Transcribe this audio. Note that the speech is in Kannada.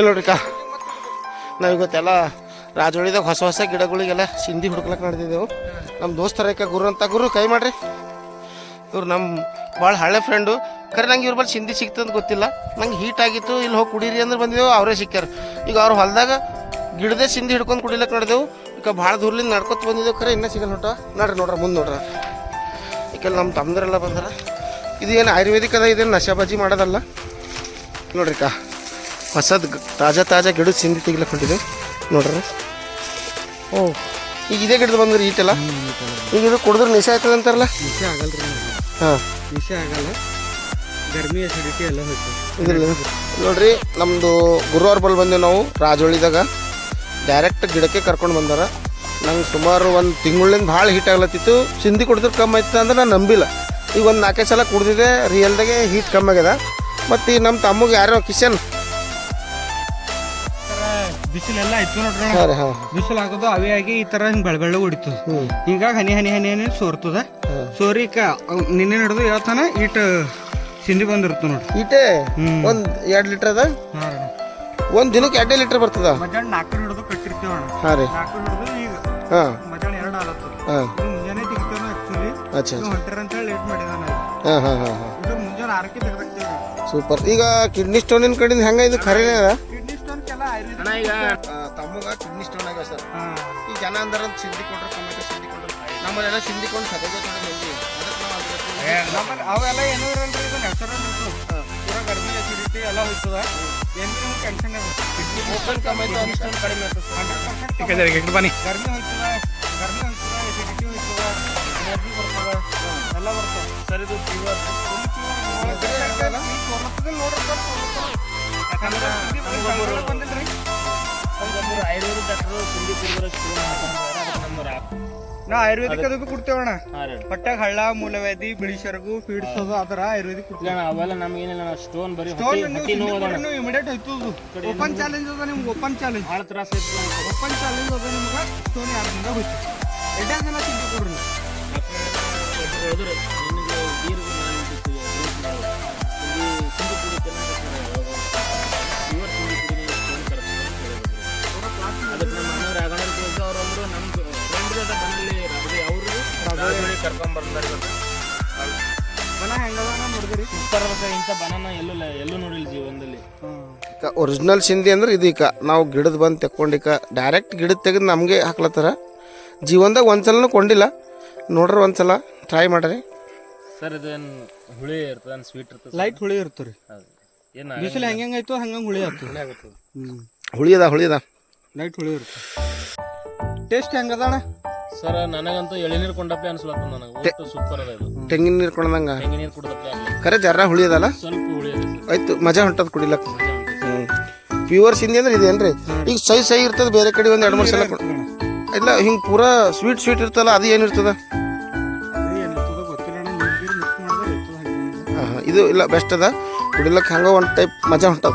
ಇಲ್ಲಿ ನೋಡ್ರಿ ಕಾ. ನಾವು ಇವತ್ತೆಲ್ಲ ರಾಜೋಳಿದಾಗ ಹೊಸ ಹೊಸ ಗಿಡಗಳಿಗೆಲ್ಲ ಸಿಂಧಿ ಹುಡ್ಕ್ಲಕ್ಕೆ ನಡೆದಿದ್ದೆವು. ನಮ್ಮ ದೋಸ್ತರ ಯಾಕೆ ಗುರು ಅಂತ ಗುರು ಕೈ ಮಾಡ್ರಿ. ಇವ್ರು ನಮ್ಮ ಭಾಳ ಹಳೆ ಫ್ರೆಂಡು ಖರೆ ನಂಗೆ ಇವ್ರ ಬಳಿ ಸಿಂಧಿ ಸಿಕ್ತಂತ ಗೊತ್ತಿಲ್ಲ. ನಂಗೆ ಹೀಟ್ ಆಗಿತ್ತು ಇಲ್ಲಿ ಹೋಗಿ ಕುಡೀರಿ ಅಂದ್ರೆ ಬಂದಿದ್ದೆವು, ಅವರೇ ಸಿಕ್ಕ್ಯಾರ. ಈಗ ಅವ್ರ ಹೊಲದಾಗ ಗಿಡದೇ ಸಿಂಧಿ ಹಿಡ್ಕೊಂಡು ಕುಡಿಲಕ್ಕೆ ನಡೆದೆವು. ಈಗ ಭಾಳ ದೂರ್ಲಿಂದ ನಡ್ಕೊತ ಬಂದಿದ್ದೆವು. ಖರೆ ಇನ್ನೂ ಸಿಗಲ್ಲ ನೋಟ ನೋಡ್ರಿ ನೋಡ್ರಿ, ಮುಂದೆ ನೋಡ್ರಿ. ಈಕೆಲ್ಲ ನಮ್ಮ ತಮ್ಮದರೆಲ್ಲ ಬಂದ್ರೆ. ಇದು ಏನು ಆಯುರ್ವೇದಿಕ್ ಅದ, ಇದೇನು ನಶಾಬಾಜಿ ಮಾಡೋದಲ್ಲ? ನೋಡ್ರಿ ಕಾ. ಹೊಸದು ತಾಜಾ ತಾಜಾ ಗಿಡದ ಸಿಂಧಿ ತೆಗಿಲಕ್ಕೆ ಹೊಂಟಿದೆ ನೋಡ್ರಿ. ಓ ಈಗ ಇದೇ ಗಿಡದ ಬಂದ್ರಿ ಈಟೆಲ್ಲ ಈಗ ಇದು ಕುಡಿದ್ರೆ ನಿಶೆ ಆಯ್ತದ ಅಂತಾರಲ್ಲ? ವಿಷಯ ಆಗಲ್ರಿ ಹಾಂ. ನಿಶೆ ಆಗಲ್ಲ. ಗರ್ಮಿ ಅಸಿಡಿಟಿ ಎಲ್ಲ ನೋಡ್ರಿ ನಮ್ಮದು ಗುರುವಾರ ಬಲ್ ಬಂದೇವು ನಾವು ರಾಜೋಳಿದಾಗ ಡೈರೆಕ್ಟ್ ಗಿಡಕ್ಕೆ ಕರ್ಕೊಂಡು ಬಂದಾರ. ನಂಗೆ ಸುಮಾರು ಒಂದು ತಿಂಗಳಿಂದ ಭಾಳ ಹೀಟ್ ಆಗ್ಲತ್ತಿತ್ತು. ಸಿಂಧಿ ಕುಡಿದ್ರೆ ಕಮ್ಮಿ ಆಯ್ತದ ಅಂದ್ರೆ ನಾನು ನಂಬಿಲ್ಲ. ಈಗ ಒಂದು ನಾಲ್ಕೈದು ಸಲ ಕುಡ್ದಿದೆ ರಿಯಲ್ದಾಗೆ ಹೀಟ್ ಕಮ್ಮಿ ಆಗ್ಯದ. ಮತ್ತು ನಮ್ಮ ತಮ್ಮಗೆ ಯಾರೋ ಕಿಶನ್ ಬಿಸಿಲೆಲ್ಲ ಆಯ್ತು ನೋಡ್ರಿ ಬಿಸಿಲು ಹಾಕೋದು ಅವೇ ಆಗಿ ಈ ತರ ಹಿಂಗ್ ಬೆಳಬೆಳ್ಳ ಹೊಡಿತು ಹಿಂಗಾಗಿ ಹನಿ ಹನಿ ಹನಿ ಹನಿ ಸೋರ್ತದ. ಸೋರಿಕ ನಿನ್ನೆ ನಡೆದು ಹೇಳ್ತಾನೆ ಈಟ ಸಿಂಧಿ ಬಂದಿರ್ತು ನೋಡ್ರಿ. ಈಟೆ? ಒಂದ್ ಎರಡ್ ಲೀಟರ್ ಅದ? ಒಂದ್ ದಿನಕ್ಕೆ ಎರಡೇ ಲೀಟರ್ ಬರ್ತದ? ಮಧ್ಯಾಹ್ನ ನಾಲ್ಕು ಹಿಡಿದು ಕಟ್ಟಿರ್ತೀವಿ ಹಾಂ ರೀ. ನಾಲ್ಕು ಹಿಡಿದು ಈಗ ಹಾಂ. ಮಧ್ಯಾಹ್ನ ಎರಡು ಇದು ಮುಂಜಾನೆ ತೆಗಿತೇವೆ ಆಕ್ಚುಲಿ ಇದು ಅಂತ ಹೇಳಿ ಲೇಟ್ ಮಾಡಿದಾನ ಹಾಂ ಹಾಂ ಹಾಂ ಹಾಂ. ಇದು ಮುಂಜಾನೆ ಆರಕ್ಕೆ ತೆಗೆದಾಕ್ತೇವೆ. ಸೂಪರ್. ಈಗ ಕಿಡ್ನಿ ಸ್ಟೋನಿನ ಕಡೆಯಿಂದ ಹೆಂಗ ಇದು ಖರೇನೇ ಅದ? ಕಿಡ್ನಿ ಆಯುರ್ವೇದ ಈಗ ತಮ್ಮಗ ಕಿಡ್ನಿ ಸ್ಟೋನ್ ಆಗ ಸರ್. ಈ ಜನ ಅಂದಾರ ಸಿಂಧಿ ಕೊಟ್ರೆ ಕಮ್ಮಿ ಸಿಂಧಿ ಕೊಟ್ರೆ ನಮ್ಮಲ್ಲೆಲ್ಲ ಸಿಂಧಿ ಕೊಂಡು ಸದಗ ಅದಕ್ಕೆ ನಾವು ನಮ್ಮಲ್ಲಿ ಅವೆಲ್ಲ ಏನೂ ಇರಲ್ರಿ ಇದು ನ್ಯಾಚುರಲ್ ಇರ್ತದೆ ಪೂರ ಗರ್ಮಿ ಅಸಿಡಿಟಿ ಎಲ್ಲ ಹೋಗ್ತದ ಏನು ಟೆನ್ಷನ್ ಕಿಡ್ನಿ ಓಪನ್ ಕಮ್ಮಿ ಅನ್ಸ್ಟೋನ್ ಕಡಿಮೆ ಆಗ್ತದೆ ಹಂಡ್ರೆಡ್ ಬನ್ನಿ ಗರ್ಮಿ ಹೋಯ್ತದ ಗರ್ಮಿ ಎಸಿಡಿಟಿ ಹೋಯ್ತದ ಎನರ್ಜಿ ಬರ್ತದ ಎಲ್ಲ ಬರ್ತದೆ. ಸರ್ ಇದು ಫೀವರ್ ಡಾಕ್ಟರ್ ಕುಡಿದ್ರೆ ಸ್ಟೋನ್ ನಮ್ಮ ರಾಕ್ ನಾ ಆಯುರ್ವೇದಿಕ್ ಅದಕ್ಕೂ ಕೊಡ್ತೇವಣ್ಣ ಹಾಂ ರೀ. ಹೊಟ್ಟಾಗ ಹಳ್ಳ ಮೂಲವ್ಯಾಧಿ ಬಿಳಿ ಸೆರಗು ಫೀಡ್ಸ್ ಅದು ಅದರ ಆಯುರ್ವೇದಿಕ್ ಕೊಡ್ತೇವೆ. ಅಣ್ಣ, ಅವೆಲ್ಲ ನಮಗೇನಿಲ್ಲ ಸ್ಟೋನ್ ಬರೀ ಹೊಟ್ಟಿ ನೋವು. ಇಮಿಡಿಯೇಟ್ ಹೋಯ್ತು ಓಪನ್ ಚಾಲೆಂಜ್ ಅದ. ನಿಮ್ಗೆ ಓಪನ್ ಚಾಲೆಂಜ್ ಭಾಳ ತ್ರಾಸ ಐತಿ ಓಪನ್ ಚಾಲೆಂಜ್ ಅದ ನಿಮ್ಗೆ ಸ್ಟೋನ್ ಯಾರಿಂದ ಹೋಯ್ತು ಎರಡೇ ಜನ ಚಿಂತೆ ಕೊಡ್ರಿ. ಹೆಂಗದ ನೋಡಿದ್ರಿ ಸೂಪರ್ ಇಂಥ ಬನಾನ ಎಲ್ಲೂ ಎಲ್ಲೂ ನೋಡಿಲ್ಲ ಜೀವನದಲ್ಲಿ. ಒರಿಜಿನಲ್ ಸಿಂಧಿ ಅಂದ್ರೆ ಇದೀಕ ಈಗ. ನಾವು ಗಿಡದ ಬಂದು ತೆಕ್ಕೊಂಡಿಕ ಡೈರೆಕ್ಟ್ ಗಿಡದ ತೆಗೆದು ನಮಗೆ ಹಾಕ್ಲತ್ತಾರ. ಜೀವನದಾಗ ಒಂದ್ಸಲನೂ ಕೊಂಡಿಲ್ಲ. ನೋಡ್ರಿ ಒಂದ್ಸಲ ಟ್ರೈ ಮಾಡ್ರಿ. ಸರ್ ಇದೇನು ಹುಳಿ ಇರ್ತದೆ ಸ್ವೀಟ್ ಇರ್ತದೆ ಲೈಟ್ ಹುಳಿ ಇರ್ತರಿ ಏನು ಬಿಸಿಲು ಹೆಂಗಾಯ್ತು ಹಂಗಂಗೆ ಹುಳಿ ಆಗ್ತದೆ. ಅದ ಹುಳಿ ಅದ. ಲೈಟ್ ಹುಳಿ ಇರುತ್ತೆ ಟೇಸ್ಟ್ ಹೆಂಗದ ಅಣ್ಣ? ಸರ್ ನನಗಂತೂ ಎಳೆನೀರು ಕೊಂಡಪ್ಲೆ ಅನ್ಸ್ಲತ್ತ ನನಗೆ. ಒಟ್ಟು ಸೂಪರ್ ಅದ ಇದು. ತೆಂಗಿನ ನೀರು ಕೊಡದಂಗ ತೆಂಗಿನ ನೀರು ಕುಡ್ದಪ್ಲೆ ಆಗಲಿ ಖರೆ ಜರ ಹುಳಿಯದಲ್ಲ? ಸ್ವಲ್ಪ ಹುಳಿ ಅದ ಸರ್. ಆಯ್ತು ಮಜಾ ಹೊಂಟದ ಕುಡಿಲಕ್ಕ ಹ್ಞೂ ಪ್ಯೂರ್ ಸಿಂಧಿ ಅಂದ್ರೆ ಇದೇನ್ರಿ? ಈಗ ಸೈ ಸೈ ಇರ್ತದೆ ಬೇರೆ ಕಡೆ ಒಂದು ಎರಡು ಮೂರು ಸಲ ಕೊಡ್- ಇಲ್ಲ ಹಿಂಗೆ ಪೂರಾ ಸ್ವೀಟ್ ಸ್ವೀಟ್ ಇರ್ತಲ್ಲ ಅದು ಏನಿರ್ತದ ಇದು ಇಲ್ಲ ಬೆಸ್ಟ್ ಅದ. ಕುಡಿಲಕ್ಕೆ ಹಂಗ ಒಂದು ಟೈಪ್ ಮಜಾ ಹೊಂಟದ.